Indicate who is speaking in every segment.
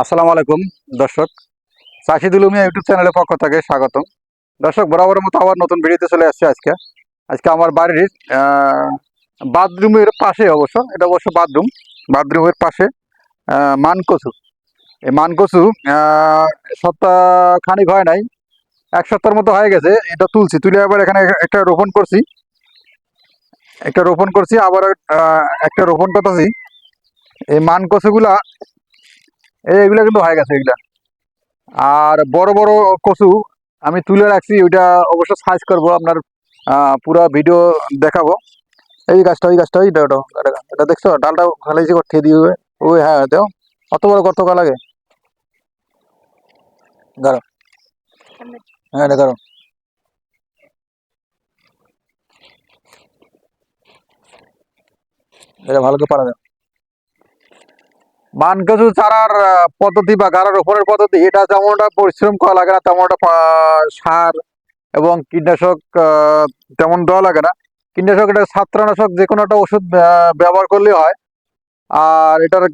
Speaker 1: আসসালামু আলাইকুম, দর্শক। চাষিদুল মিয়া ইউটিউব চ্যানেলের পক্ষ থেকে স্বাগতম। দর্শক, বরাবরের মতো আবার নতুন ভিডিওতে চলে আসছে আজকে। আজকে আমার বাড়ির বাথরুমের পাশে অবশ্য, এটা অবশ্য বাথরুম, বাথরুমের পাশে মানকচু। এই মানকচু সপ্তাহ খানিক হয় নাই, এক সপ্তাহের মতো হয়ে গেছে, এটা তুলছি। তুলে আবার এখানে একটা রোপণ করছি। একটা রোপণ করছি, আবার একটা রোপণ করতেছি। এই মানকচুগুলা এগুলা কিন্তু হয়ে গেছে এগুলা। আর বড় বড় কচু আমি তুলে রাখছি, ওইটা অবশ্য সাইজ করব, আপনার পুরা ভিডিও দেখাবো। এই গাছটা ওই গাছটা ওইটা ওটা এটা- দেখছ? ডালটা ফেলাইছি ঠিয়ে দিয়ে ওই হ্যাঁ দেও অত বড় কত কা লাগে? গাড়ো হ্যাঁ এটা গাড়ো এটা ভালো করে পারা যায় মান কচু চারার পদ্ধতি বা গাড়ার রোপণের পদ্ধতি, এটা যেমনটা পরিশ্রম করা লাগে না, তেমনটা সার এবং কীটনাশক তেমন দেওয়া লাগে না। কীটনাশক এটা ছত্রানাশক যে কোনো একটা ওষুধ ব্যবহার করলেই হয়। আর এটার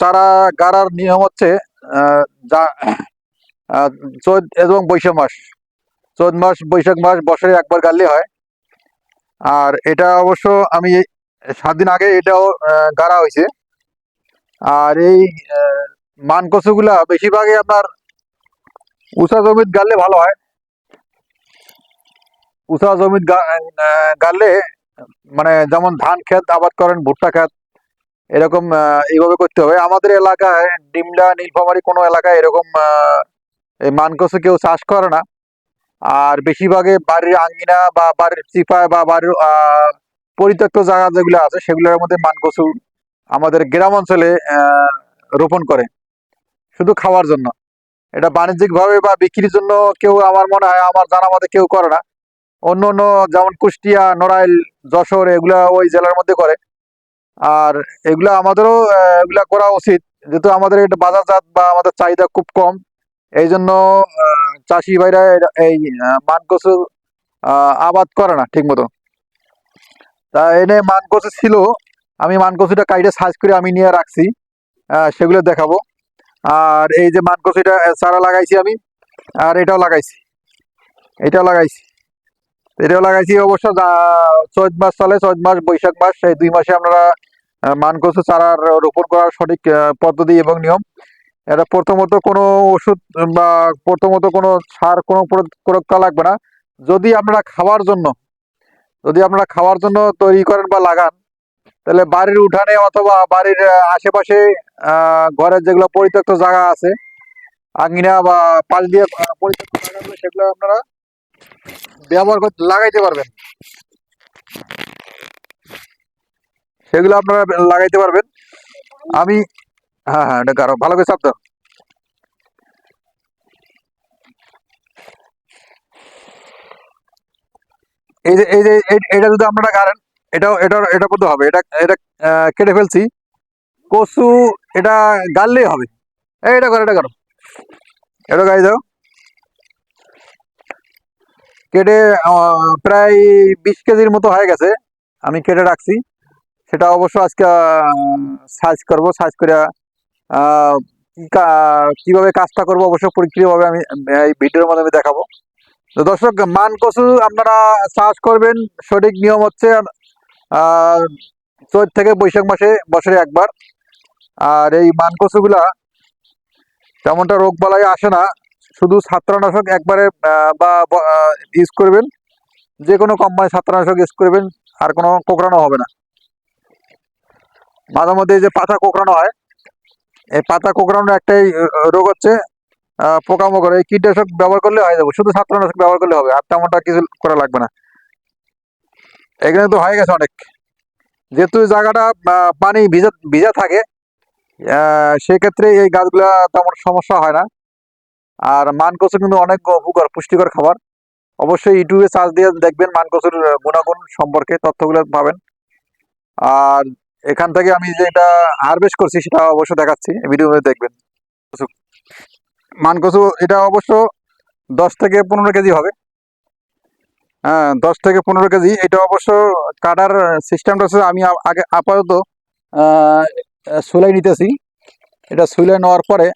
Speaker 1: চারা গাড়ার নিয়ম হচ্ছে যা চৈত এবং বৈশাখ মাস। চৈত মাস, বৈশাখ মাস বছরে একবার গাড়লে হয়। আর এটা অবশ্য আমি সাত দিন আগে এটাও গাড়া হয়েছে। আর এই মান কচুগুলা বেশিরভাগই আপনার উঁচা জমিত গাড়লে ভালো হয়। উঁচা জমিত গা- আহ, গাড়লে মানে যেমন ধান খেত আবাদ করেন ভুট্টা ক্ষেত এরকম এইভাবে করতে হবে। আমাদের এলাকায় ডিমলা নীলফামারি কোনো এলাকায় এরকম এই মান কচু কেউ চাষ করে না। আর বেশিরভাগে বাড়ির আঙ্গিনা বা বাড়ির চিপায় বা বাড়ির পরিত্যক্ত জায়গা যেগুলো আছে সেগুলোর মধ্যে মান কচু আমাদের গ্রাম অঞ্চলে রোপণ করে। শুধু খাওয়ার জন্য। এটা বাণিজ্যিক ভাবে বা বিক্রির জন্য কেউ আমার মনে হয় আমার জানা মতে কেউ করে না। অন্য অন্য যেমন কুষ্টিয়া নড়াইল যশোর এগুলা ওই জেলার মধ্যে করে। আর এগুলা আমাদেরও এগুলা করা উচিত। যেহেতু আমাদের এটা বাজারজাত বা আমাদের চাহিদা খুব কম। এই জন্য চাষি ভাইরা এই আহ, মান কচু আহ, আবাদ করে না ঠিক মতো তা এনে মান কচু ছিল আমি মান কচুটা কাইটে সাইজ করে আমি নিয়ে রাখছি সেগুলো দেখাবো। আর এই যে মান কচুটা আহ, চারা লাগাইছি আমি আর এটাও লাগাইছি এটাও লাগাইছি। এটাও লাগাইছি অবশ্য চৈত মাস চলে চৈত মাস বৈশাখ মাস এই দুই মাসে আপনারা আহ, মান কচু চারার রোপণ করার সঠিক পদ্ধতি এবং নিয়ম। এটা প্রথমত কোনো ওষুধ বা প্রথমত কোনো সার কোনো প্রয়োগ করা লাগবে না। যদি আপনারা খাওয়ার জন্য যদি আপনারা খাওয়ার জন্য তৈরি করেন বা লাগান তাহলে বাড়ির উঠানে অথবা বাড়ির আশেপাশে ঘরের যেগুলো পরিত্যক্ত জায়গা আছে আঙ্গিনা বা পাশ দিয়ে পরিত্যক্ত জায়গাগুলো সেগুলো আপনারা ব্যবহার করতে, লাগাইতে পারবেন। সেগুলো আপনারা লাগাইতে পারবেন। আমি হ্যাঁ হ্যাঁ এটা কারও ভালো করে এই যে এই যে এটা যদি আপনারা গাড়েন এটাও এটা এটা করতে হবে? এটা এটা কেটে ফেলছি। কচু, এটা গাড়লেই হবে। এটা করো এটা করো। এটা গাড়ি দাও। কেটে প্রায় বিশ কেজির মতো হয়ে গেছে। আমি কেটে রাখছি। সেটা অবশ্য আজকে সাইজ করব। সাইজ করে কীভাবে কাজটা করব অবশ্য পরীক্ষিতভাবে আমি, এই ভিডিওর মাধ্যমে দেখাবো। তো দর্শক, মান কচু আপনারা চাষ করবেন। সঠিক নিয়ম হচ্ছে চৈত থেকে বৈশাখ মাসে বছরে একবার। আর এই মান কচুগুলা তেমনটা রোগ বালাই আসে না। শুধু ছত্রানাশক একবারে বা ইউজ করবেন। যে কোনো কোম্পানি ছত্রানাশক ইউজ করবেন, আর কোনো কোকড়ানো হবে না। মাঝে মধ্যে যে পাতা কোকড়ানো হয়, এই পাতা কোকড়ানোর একটাই রোগ হচ্ছে পোকামাকড়। এই কীটনাশক ব্যবহার করলে হয়ে যাবে। শুধু ছত্রানাশক ব্যবহার করলে হবে, আর তেমনটা কিছু করা লাগবে না। এখানে তো হয়ে গেছে অনেক। যেহেতু জায়গাটা পানি ভিজা ভিজা থাকে সেক্ষেত্রে এই গাছগুলা তেমন সমস্যা হয় না। আর মান কচু কিন্তু অনেক উপকার, পুষ্টিকর খাবার। অবশ্যই ইউটিউবে সার্চ দিয়ে দেখবেন মান কচুর গুণাগুণ সম্পর্কে তথ্যগুলো পাবেন। আর এখান থেকে আমি যেটা হারভেস্ট করছি সেটা অবশ্য দেখাচ্ছি ভিডিওতে দেখবেন। কচু। মান কচু এটা অবশ্য দশ থেকে পনেরো কেজি হবে। দশ থেকে পনেরো কেজি। এটা অবশ্য কাটার সিস্টেমটা হচ্ছে আমি আগে আপাতত সোলাই নিতেছি। এটা সুলাই নেওয়ার পরে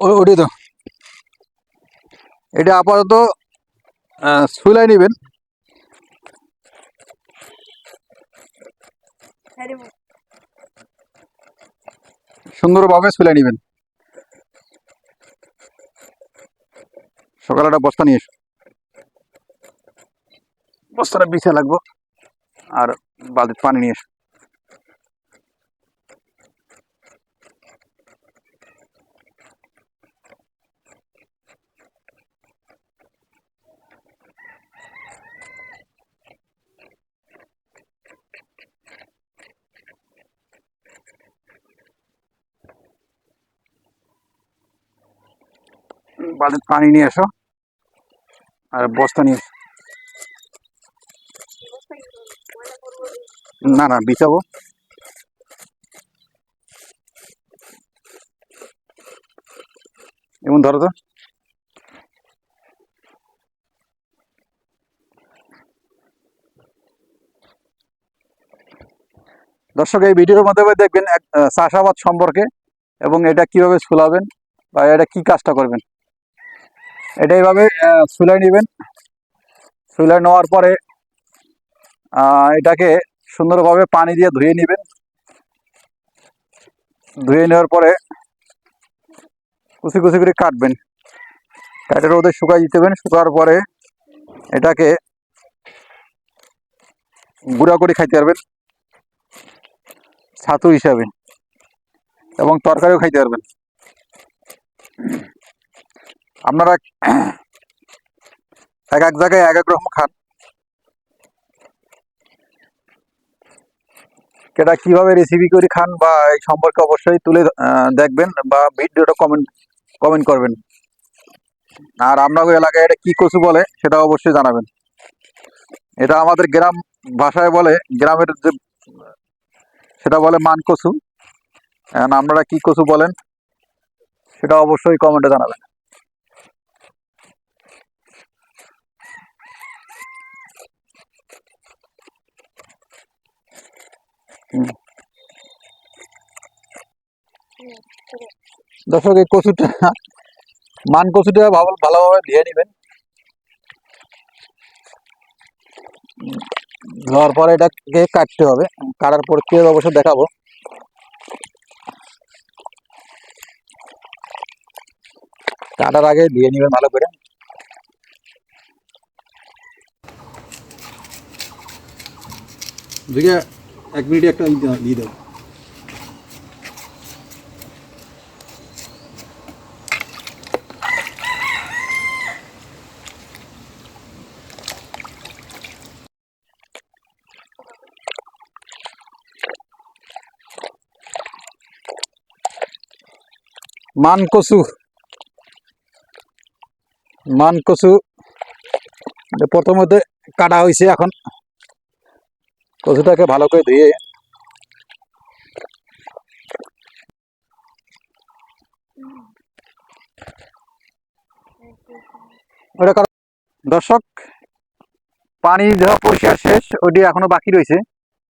Speaker 1: ওটি তো। এটা আপাতত শুইলাই নেবেন। সুন্দরভাবে শুলে নেবেন। সকালে একটা বস্তা নিয়ে এসো। বস্তাটা বিছা লাগবো আর বালতির পানি নিয়ে এসো। বালতির পানি নিয়ে এসো। আর বস্তা নিয়ে না না, বিছাবো। এমন ধরো তো। দর্শক, এই ভিডিওর মাধ্যমে দেখবেন চাষাবাদ সম্পর্কে এবং এটা কীভাবে ছুলাবেন বা এটা কি কাজটা করবেন। এটা এইভাবে ছুলাই নেবেন। ছুলাই নেওয়ার পরে এটাকে সুন্দরভাবে পানি দিয়ে ধুয়ে নেবেন। ধুয়ে নেওয়ার পরে কুচি কুচি করে কাটবেন। কাটে রোদে শুকাই দিতে হবে। শুকার পরে এটাকে গুঁড়া করে খাইতে পারবেন। ছাতু হিসাবে। এবং তরকারিও খাইতে পারবেন। আপনারা এক এক জায়গায় এক এক রকম খান। এটা কীভাবে রেসিপি করে খান বা এই সম্পর্কে অবশ্যই তুলে দেখবেন বা ভিডিওটা কমেন্ট কমেন্ট করবেন। আর আপনাদের এলাকায় এটা কি কচু বলে সেটা অবশ্যই জানাবেন। এটা আমাদের গ্রাম ভাষায় বলে, গ্রামের যে, সেটা বলে মান কচু আপনারা কি কচু বলেন সেটা অবশ্যই কমেন্টে জানাবেন। দর্শক, এই কচুটা, মান কচুটা ভালো ভালোভাবে ধুয়ে নেবেন। ধোয়ার পরে এটাকে কাটতে হবে। কাটার পর কি হবে অবশ্য দেখাবো। কাটার আগে ধুয়ে নেবেন ভালো করে। দিকে এক মিনিট একটা দিয়ে দেবো। মান কচু মান কচু এটা প্রথমত কাটা হয়েছে এখন। কচুটাকে ভালো করে ধুয়ে দর্শক, পানি দেওয়া পরিষ্কার শেষ ওটি এখনও বাকি রয়েছে।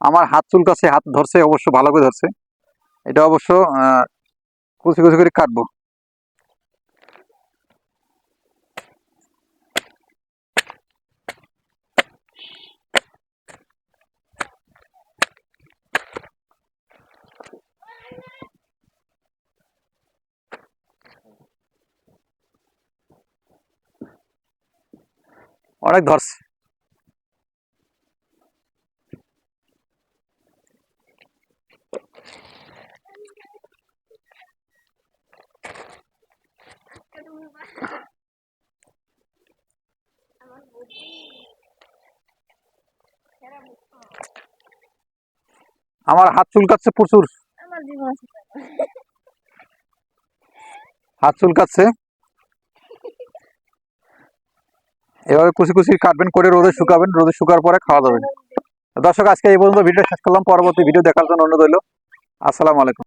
Speaker 1: আমার হাত চুলকাছে হাত ধরছে, অবশ্য ভালো করে ধরছে। এটা অবশ্য কুচি কুচি করে কাটবো। অনেক ধরছে। আমার হাত চুলকাচ্ছে প্রচুর। হাত চুলকাচ্ছে। এভাবে কুচি কুচি কাটবেন, করে রোদে শুকাবেন, রোদে শুকার পরে খাওয়া দাবেন দর্শক, আজকে এই পর্যন্ত ভিডিও শেষ করলাম। পরবর্তী ভিডিও দেখার জন্য অনুরোধ রইল। আসসালামু আলাইকুম।